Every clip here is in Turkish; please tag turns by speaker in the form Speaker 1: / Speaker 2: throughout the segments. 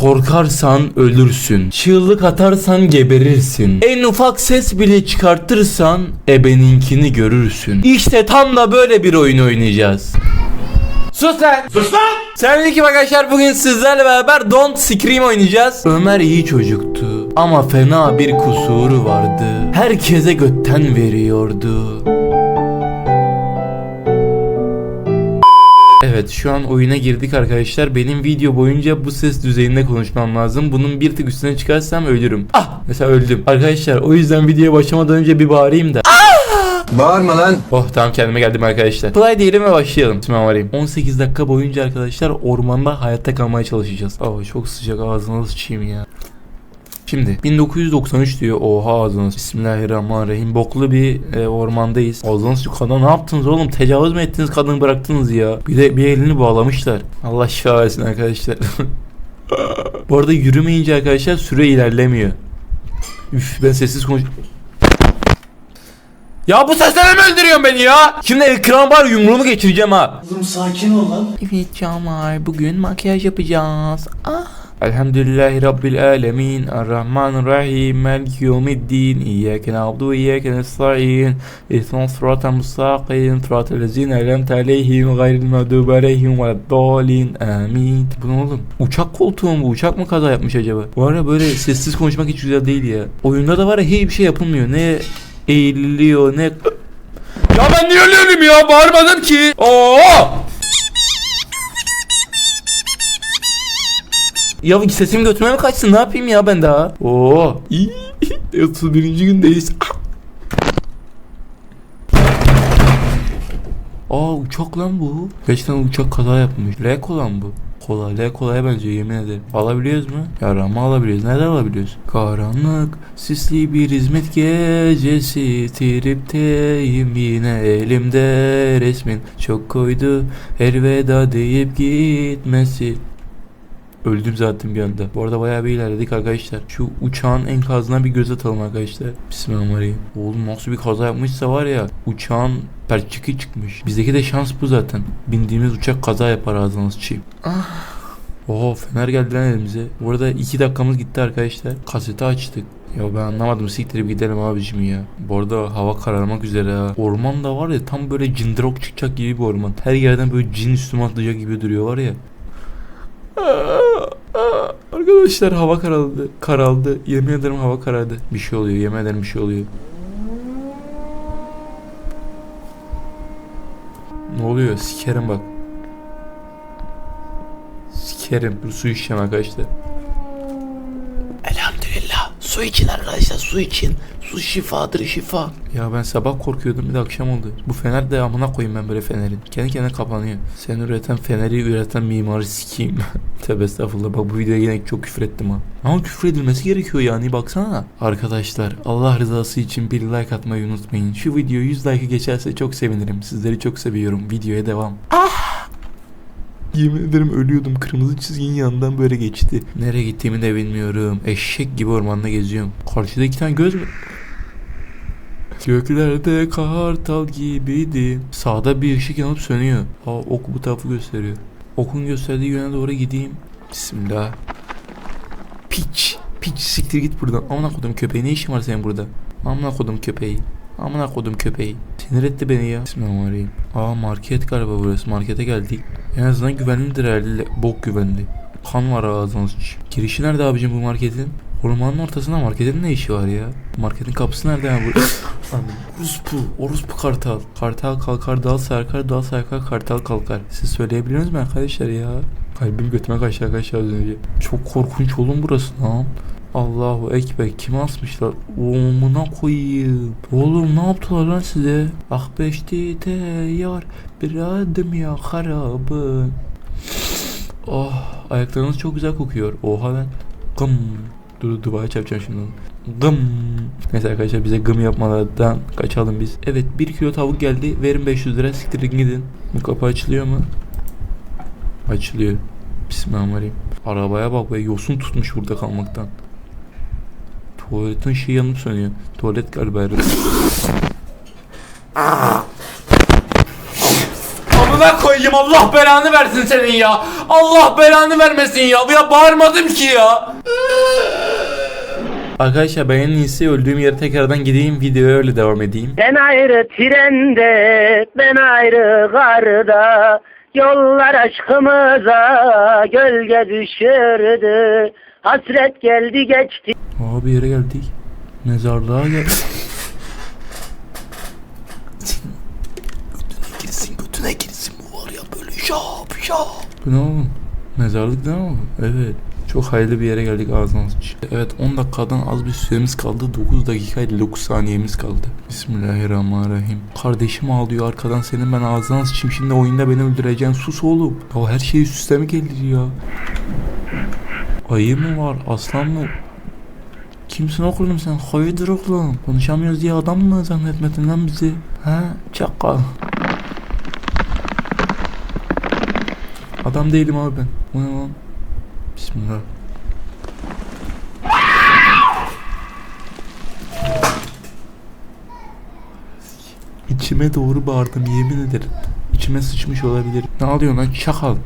Speaker 1: Korkarsan ölürsün. Çığlık atarsan geberirsin. En ufak ses bile çıkartırsan ebeninkini görürsün. İşte tam da böyle bir oyun oynayacağız. Sus lan! Sus lan! Selamünaleyküm arkadaşlar bugün sizlerle beraber Don't Scream oynayacağız. Ömer iyi çocuktu ama fena bir kusuru vardı. Herkese götten veriyordu. Evet şu an oyuna girdik arkadaşlar. Benim video boyunca bu ses düzeyinde konuşmam lazım. Bunun bir tık üstüne çıkarsam ölürüm. Ah mesela öldüm. Arkadaşlar o yüzden videoya başlamadan önce bir bağırayım da.
Speaker 2: Bağırma lan.
Speaker 1: Oh tamam kendime geldim arkadaşlar. Play diyelim ve başlayalım. Bismillahirrahmanirrahim. 18 dakika boyunca arkadaşlar ormanda hayatta kalmaya çalışacağız. Aa çok sıcak ağzına sıçayım ya. Şimdi 1993 diyor. Oha ağzınız. Bismillahirrahmanirrahim. Boklu bir e, ormandayız. Ağzınız şu kadına ne yaptınız oğlum? Tecavüz mü ettiniz kadını bıraktınız ya? Bir de bir elini bağlamışlar. Allah şifa versin arkadaşlar. Bu arada yürümeyince arkadaşlar süre ilerlemiyor. Üf ben sessiz konuş... Ya bu seslerle mi öldürüyorsun beni ya? Şimdi ekran var yumruğumu geçireceğim ha.
Speaker 3: Oğlum sakin ol lan.
Speaker 1: Evet Camar bugün makyaj yapacağız. Ah. Elhamdülillahi Rabbil Alemin Errahmanirrahim Maliki Yevmiddin İyyâke na'budu ve iyyâke nesta'in İhsan sıratel mustakim Sıratel lezîne elemte aleyhim Gayril mağdubi aleyhim Veleddâlin Amin Bu ne oğlum? Uçak koltuğu mu? Uçak mı kaza yapmış acaba? Bu ara böyle sessiz konuşmak hiç güzel değil ya. Oyunda da var ya hiçbir şey yapılmıyor. Ne eğililiyor ne... Ya ben niye ölüyorum ya? Bağırmadım ki. Oo! Ya sesim götürmeme mi kaçsın ne yapayım ya ben daha? Oo. İyi. 31. gündeyiz. Aa uçak lan bu. Gerçekten uçak kaza yapmış. L kolan bu. Kola, L kolaya benziyor yemin ederim. Alabiliyoruz mu? Yarama alabiliyoruz. Nereden alabiliyoruz? Karanlık, sisli bir hizmet gecesi. Tripteyim yine elimde resmin. Çok koydu elveda deyip gitmesi. Öldüm zaten bir anda. Bu arada bayağı bir ilerledik arkadaşlar. Şu uçağın enkazına bir göz atalım arkadaşlar. Bismillahirrahmanirrahim. Oğlum nasıl bir kaza yapmışsa var ya uçağın perçiki çıkmış. Bizdeki de şans bu zaten. Bindiğimiz uçak kaza yapar ağzına sıçayım. Oho fener geldi lan elimize. Bu arada 2 dakikamız gitti arkadaşlar. Kaseti açtık. Ya ben anlamadım siktirip gidelim abicim ya. Bu arada hava kararmak üzere ha. Orman da var ya tam böyle cindrok çıkacak gibi bir orman. Her yerden böyle cin üstüme atlayacak gibi duruyor var ya. Arkadaşlar hava karaldı. Karaldı. Yemin ederim hava karardı. Bir şey oluyor. Yemin ederim bir şey oluyor. Ne oluyor? Sikerim bak. Sikerim. Dur su içeceğim arkadaşlar. Su için arkadaşlar su için. Su şifadır şifa. Ya ben sabah korkuyordum bir de akşam oldu. Bu fener de amına koyayım ben böyle fenerin. Kendi kendine kapanıyor. Sen üreten feneri üreten mimarı sikeyim. Tövbe estağfurullah bak bu videoya yine çok küfür ettim ha. Ama küfür edilmesi gerekiyor yani baksana. Arkadaşlar Allah rızası için bir like atmayı unutmayın. Şu video 100 like'ı geçerse çok sevinirim. Sizleri çok seviyorum. Videoya devam. Yemin ederim ölüyordum. Kırmızı çizginin yanından böyle geçti. Nereye gittiğimi de bilmiyorum. Eşek gibi ormanda geziyorum. Karşıda iki tane göz mü? Göklerde kartal gibiydi. Sağda bir ışık yanıp sönüyor. Aa ok bu tarafı gösteriyor. Okun gösterdiği yöne doğru gideyim. Bismillah. Piç. Piç siktir git buradan. Amına kodum köpeği ne işin var senin burada? Amına kodum köpeği. Amına kodum köpeği. Sinir etti beni ya. Bismillahirrahmanirrahim. Aa market galiba burası. Markete geldik. En azından güvenlidir herhalde. Bok güvenli. Kan var ağzına sıç. Girişi nerede abicim bu marketin? Ormanın ortasında marketin ne işi var ya? Marketin kapısı nerede ya bu? Orospu, orospu kartal. Kartal kalkar, dal sarkar, dal sarkar, kartal kalkar. Siz söyleyebiliyor musunuz arkadaşlar ya? Kalbim götüme kaçtı arkadaşlar az önce. Çok korkunç oğlum burası lan. Allahu Ekber kim asmışlar? Oğlumuna koyayım. Oğlum ne yaptılar lan size? Ah beşti teyyar bir adım ya harabı. Oh ayaklarınız çok güzel kokuyor. Oha lan. Gım. Dur Dubai'ye çarpacağım şimdi. Gım. Neyse arkadaşlar bize gım yapmalardan kaçalım biz. Evet 1 kilo tavuk geldi. Verin 500 lira siktirin gidin. Bu kapı açılıyor mu? Açılıyor. Bismillahirrahmanirrahim. Arabaya bak be yosun tutmuş burada kalmaktan. Tuvaletin ışığı yanıp sönüyor. Tuvalet galiba herhalde. Amına koy koyayım Allah belanı versin senin ya. Allah belanı vermesin ya. Ya bağırmadım ki ya. Arkadaşlar ben en iyisi öldüğüm yere tekrardan gideyim videoya öyle devam edeyim.
Speaker 2: Ben ayrı trende, ben ayrı garda, yollar aşkımıza gölge düşürdü. Hasret geldi geçti.
Speaker 1: Aa bir yere geldik. Mezarlığa gel. götüne girsin götüne girsin bu var ya böyle şap şap. Bu ne oğlum? Mezarlık mi bu? Evet. Çok hayırlı bir yere geldik ağzına sıçayım. Evet 10 dakikadan az bir süremiz kaldı. 9 dakika 59 saniyemiz kaldı. Bismillahirrahmanirrahim. Kardeşim ağlıyor arkadan senin ben ağzına sıçayım. Şimdi oyunda beni öldüreceksin. Sus oğlum. Ya her şey üst üste mi gelir ya? Ayı mı var? Aslan mı? Kimsin oğlum sen? Hayırdır oğlum? Konuşamıyoruz diye adam mı zannetmedin lan bizi? Ha? Çakal. Adam değilim abi ben. Bu ne lan? Bismillah. İçime doğru bağırdım yemin ederim. İçime sıçmış olabilir. Ne alıyorsun lan çakal?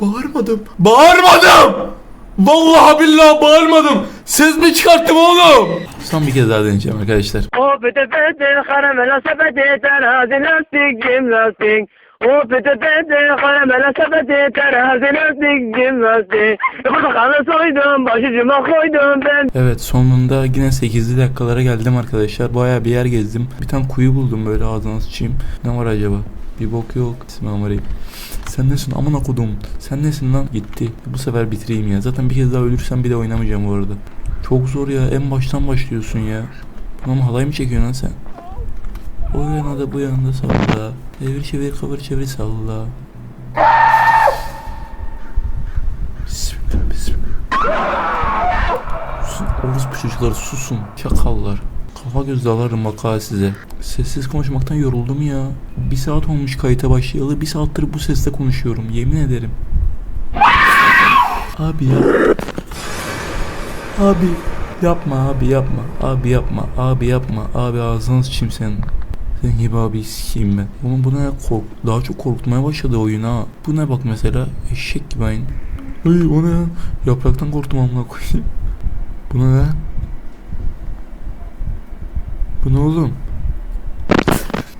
Speaker 1: Bağırmadım. Bağırmadım! Vallahi billahi bağırmadım. Ses mi çıkarttım oğlum? Son bir kez daha deneyeceğim arkadaşlar.
Speaker 2: Ben.
Speaker 1: Evet sonunda yine 8'li dakikalara geldim arkadaşlar. Bayağı bir yer gezdim. Bir tane kuyu buldum böyle ağzına sıçayım. Ne var acaba? Bir bok yok. Bismillahirrahmanirrahim. Sen nesin amına kodum? Sen nesin lan? Gitti. Bu sefer bitireyim ya. Zaten bir kez daha ölürsem bir de oynamayacağım bu arada. Çok zor ya. En baştan başlıyorsun ya. Ama halay mı çekiyorsun lan sen? O yana da bu yana da salla. Evir çevir kıvır çevir salla. Bismillah bismillah. Susun orospu çocuklar susun. Çakallar. Kafa göz dalarım bak size. Sessiz konuşmaktan yoruldum ya. Bir saat olmuş kayıta başlayalı. Bir saattir bu sesle konuşuyorum. Yemin ederim. Abi ya. Abi. Yapma abi yapma. Abi yapma. Abi yapma. Abi ağzını sıçayım senin. Senin gibi abi sikeyim ben. Oğlum bu ne kork daha çok korkutmaya başladı oyun ha. Bu ne bak mesela eşek gibi aynı. Ay o ne ya? Yapraktan korktum amına koyayım. Bu ne lan? Bu ne oğlum?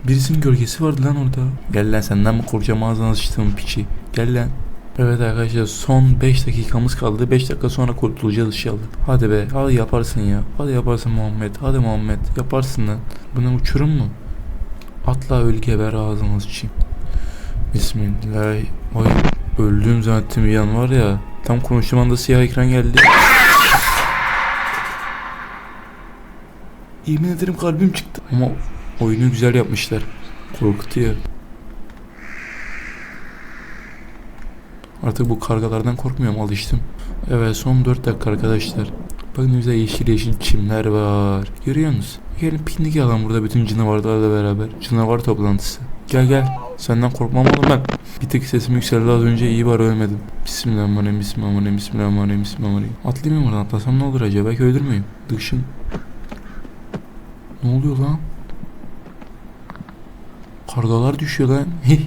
Speaker 1: Birisinin gölgesi vardı lan orada. Gel lan senden mi korkacağım ağzına sıçtığım piçi. Gel lan. Evet arkadaşlar son 5 dakikamız kaldı. 5 dakika sonra kurtulacağız inşallah. Hadi be hadi yaparsın ya. Hadi yaparsın Muhammed. Hadi Muhammed yaparsın lan. Bu ne uçurum mu? Atla öl geber ağzına sıçayım. Bismillah. Ay öldüğüm zannettim bir an var ya. Tam konuştuğum anda siyah ekran geldi. Yemin ederim kalbim çıktı. Ama oyunu güzel yapmışlar. Korkutuyor. Artık bu kargalardan korkmuyorum alıştım. Evet son 4 dakika arkadaşlar. Bakın güzel yeşil yeşil çimler var. Görüyor musunuz? Gelin piknik yapalım burada bütün canavarlarla beraber. Canavar toplantısı. Gel gel. Senden korkmam oğlum ben. Bir tek sesim yükseldi az önce iyi var ölmedim. Bismillahirrahmanirrahim, bismillahirrahmanirrahim, bismillahirrahmanirrahim, bismillahirrahmanirrahim. Atlayayım mı buradan? Atlasam ne olur acaba? Belki ölür müyüm? Dışın. Ne oluyor lan? Kargalar düşüyor lan.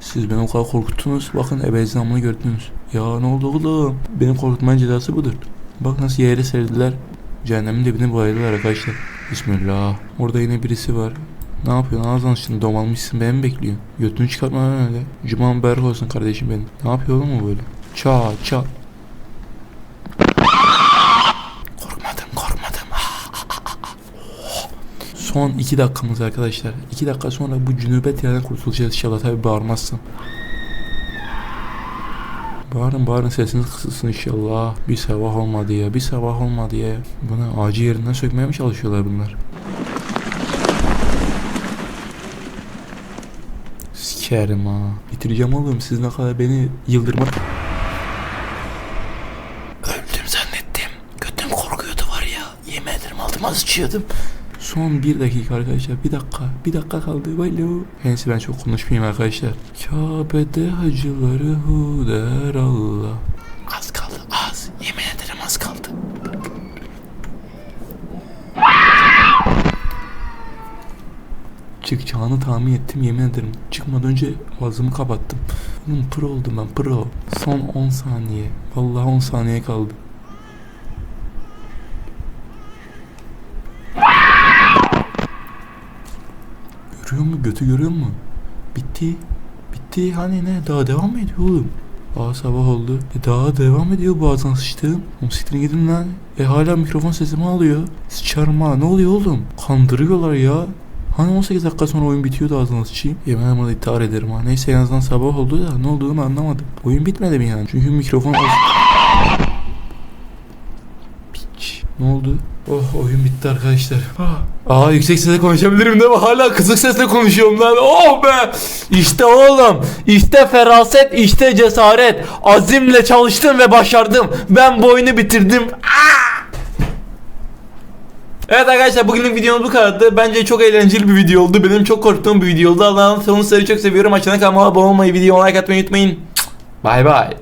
Speaker 1: Siz beni o kadar korkuttunuz. Bakın ebezamını gördünüz. Ya ne oldu oğlum? Beni korkutmanın cezası budur. Bak nasıl yere serdiler. Cehennemin dibine bayıldılar arkadaşlar. Bismillah. Orada yine birisi var. Ne yapıyorsun? Ağzını şimdi domalmışsın. Beni mi bekliyorsun? Götünü çıkartma öyle. Cuma mübarek olsun kardeşim benim. Ne yapıyor oğlum böyle? Ça ça. Korkmadım korkmadım. Son 2 dakikamız arkadaşlar. 2 dakika sonra bu cünübet yerden kurtulacağız inşallah tabi bağırmazsam. Bağırın bağırın sesiniz kısılsın inşallah. Bir sabah olmadı ya bir sabah olmadı ya. Buna ağacı yerinden sökmeye mi çalışıyorlar bunlar? Sikerim ha. Bitireceğim oğlum siz ne kadar beni yıldırma... Öldüm zannettim. Götüm korkuyordu var ya. Yemin ederim altıma sıçıyordum. Son bir dakika arkadaşlar. Bir dakika. Bir dakika kaldı. Valo. Neyse ben çok konuşmayayım arkadaşlar. Kabe'de hacıları hu der Allah. Az kaldı az. Yemin ederim az kaldı. çıkacağını tahmin ettim yemin ederim. Çıkmadan önce ağzımı kapattım. Oğlum pro oldum ben pro. Son 10 saniye. Vallahi 10 saniye kaldı. Görüyor musun? Götü görüyor musun? Bitti. Bitti. Hani ne? Daha devam mı ediyor oğlum? Aa sabah oldu. E daha devam ediyor bu ağzına sıçtığım. Oğlum siktirin gidin lan. E hala mikrofon sesimi alıyor. Sıçarım ha. Ne oluyor oğlum? Kandırıyorlar ya. Hani 18 dakika sonra oyun bitiyordu ağzına sıçayım. Yemin ederim ona iptal ederim ha. Neyse en azından sabah oldu da ne olduğunu anlamadım. Oyun bitmedi mi yani? Çünkü mikrofon... Ne oldu? Oh oyun bitti arkadaşlar. Aa yüksek sesle konuşabilirim değil mi? Hala kısık sesle konuşuyorum lan. Oh be! İşte oğlum. İşte feraset, işte cesaret. Azimle çalıştım ve başardım. Ben bu oyunu bitirdim. Ah! Evet arkadaşlar bugünün videomuz bu kadardı. Bence çok eğlenceli bir video oldu. Benim çok korktuğum bir video oldu. Allah'ın sonunu sizleri çok seviyorum. Açana kanalıma abone olmayı, videoya like atmayı unutmayın. Bay bay.